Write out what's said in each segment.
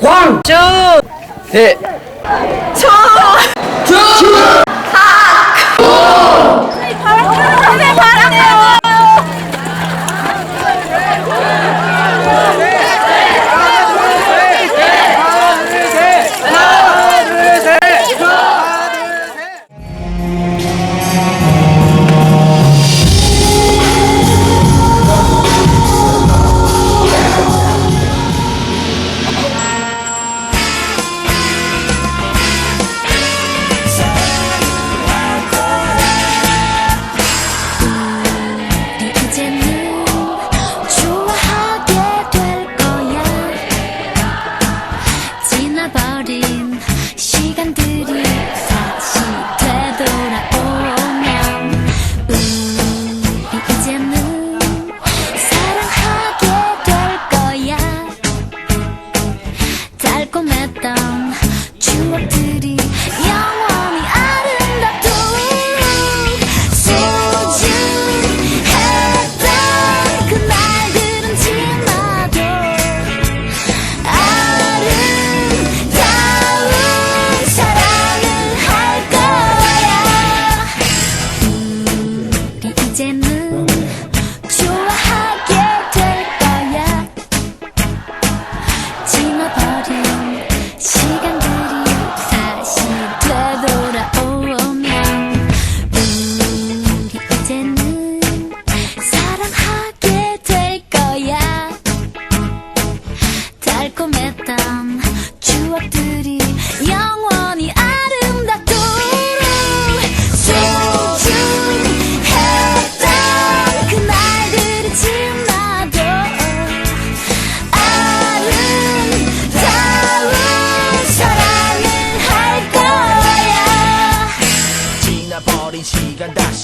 광! 주 대! 초선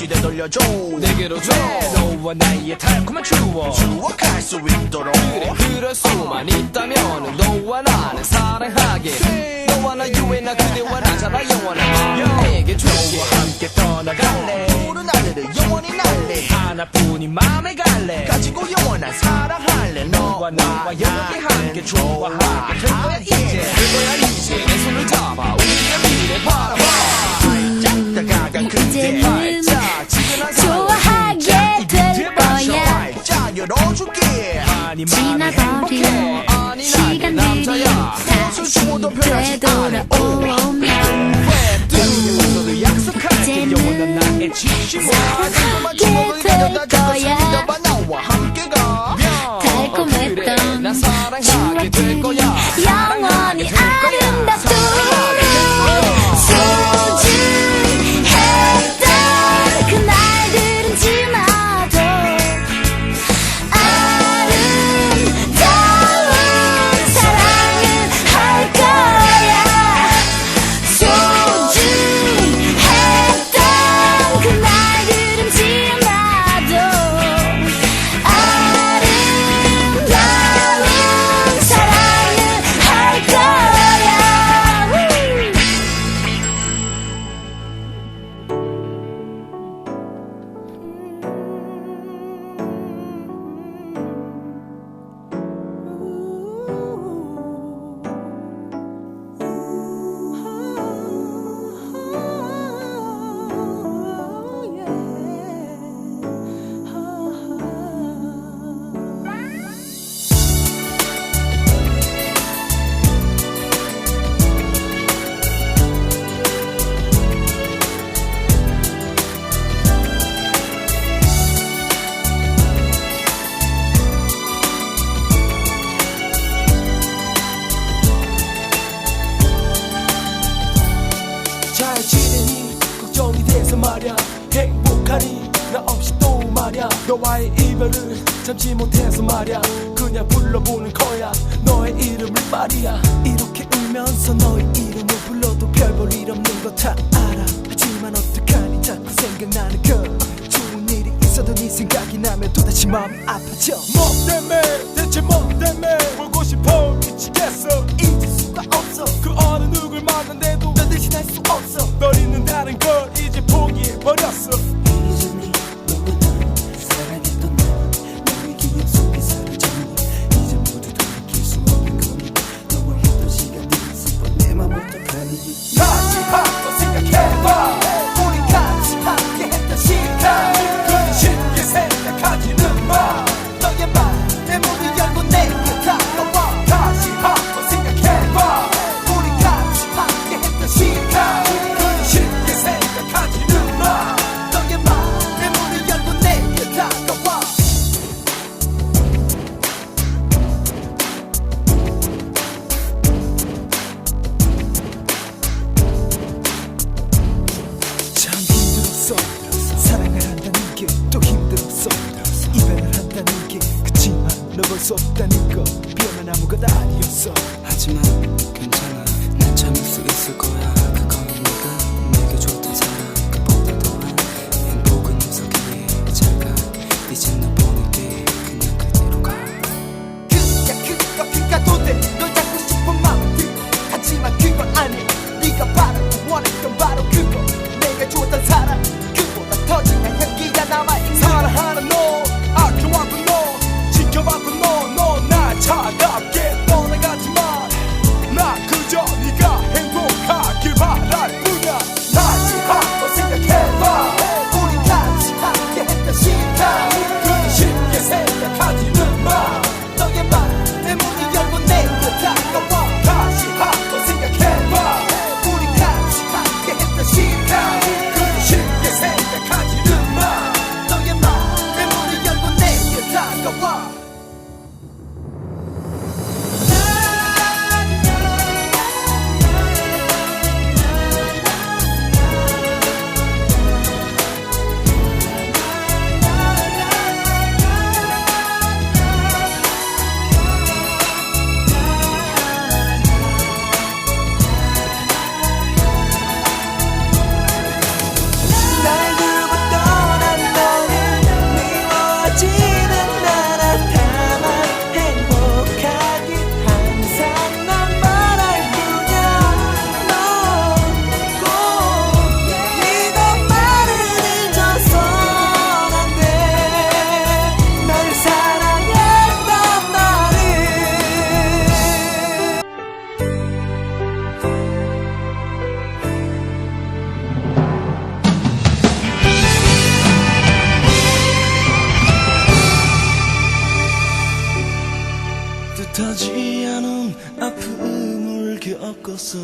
다시 되돌려줘. 내게로 줘. 너와 나의 달콤한 추억. 추억할 수 있도록. 그래 그럴 수만 있다면 너와 나는 사랑하게. 너와 나 유해 나 그대와 나잖아 영원한 내게 줄게. 너와 함께 떠나갈래. 푸른 하늘을 영원히 날래. 하나뿐인 맘에 갈래. 가지고 영원한 사랑할래. 너와 나와 영원히 함께 좋아하게. 될 거야 난 시간들이 다시 되돌아오면 이제는 사랑하게 될 거야 달콤했던 추억들이 영원 참지 못해서 말야. 그냥 불러보는 거야. 너의 이름을 말이야. 이렇게 울면서 너의 이름을 불러도 별 볼 일 없는 거 다 알아. 하지만 어떡하니 자꾸 생각나는 그 좋은 일이 있어도 네 생각이 나면 또다시 마음이 아파져. 뭐 때문에? 대체 뭐 때문에? 보고 싶어 미치겠어 힘들었어. 사랑을 한다는 게 또 힘들었어. 이별을 한다는 게 그치만 넘을 수 없다는 거. 비어난 아무것도 아니었어. 하지만 괜찮아. 난 참을 수 있을 거야. 그거는 네가 내게 줬던 사랑. 그보다 더한 행복은 무섭기에 잘가 이젠 너 겪었어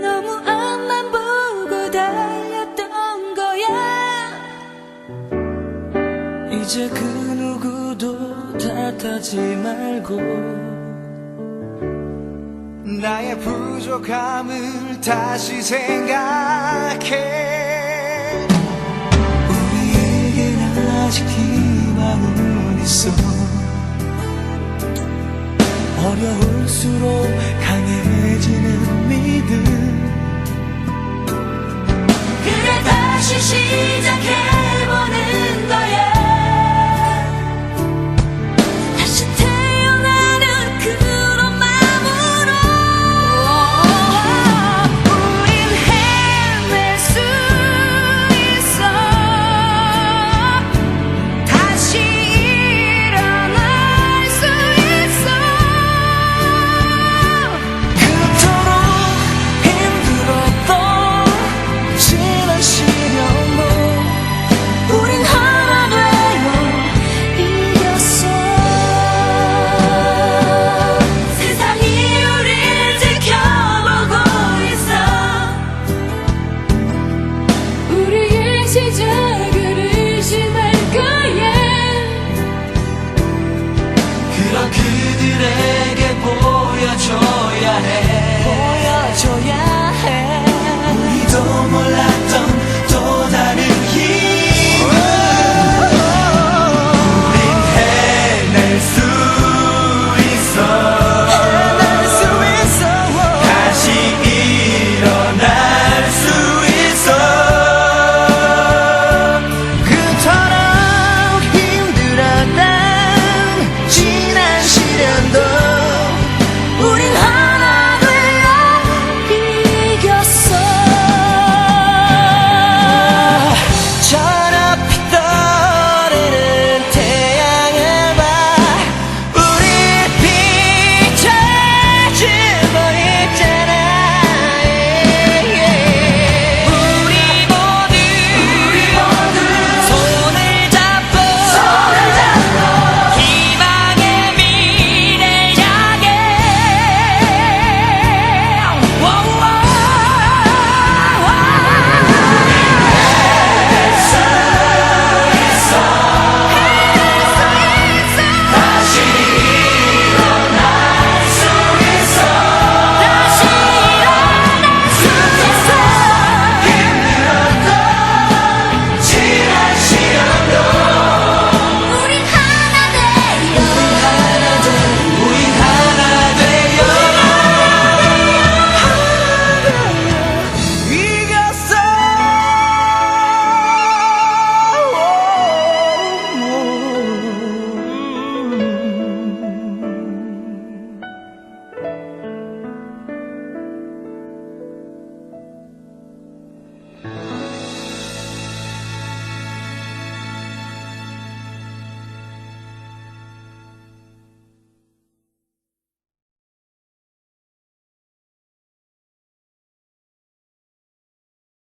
너무 앞만 보고 달렸던 거야. 이제 그 누구도 탓하지 말고 나의 부족함을 다시 생각해. 우리에겐 아직 희망은 있어 어려울수록 강해지는 믿음. 그래 다시 시작해. 보여줘야 해. 보여줘야 해.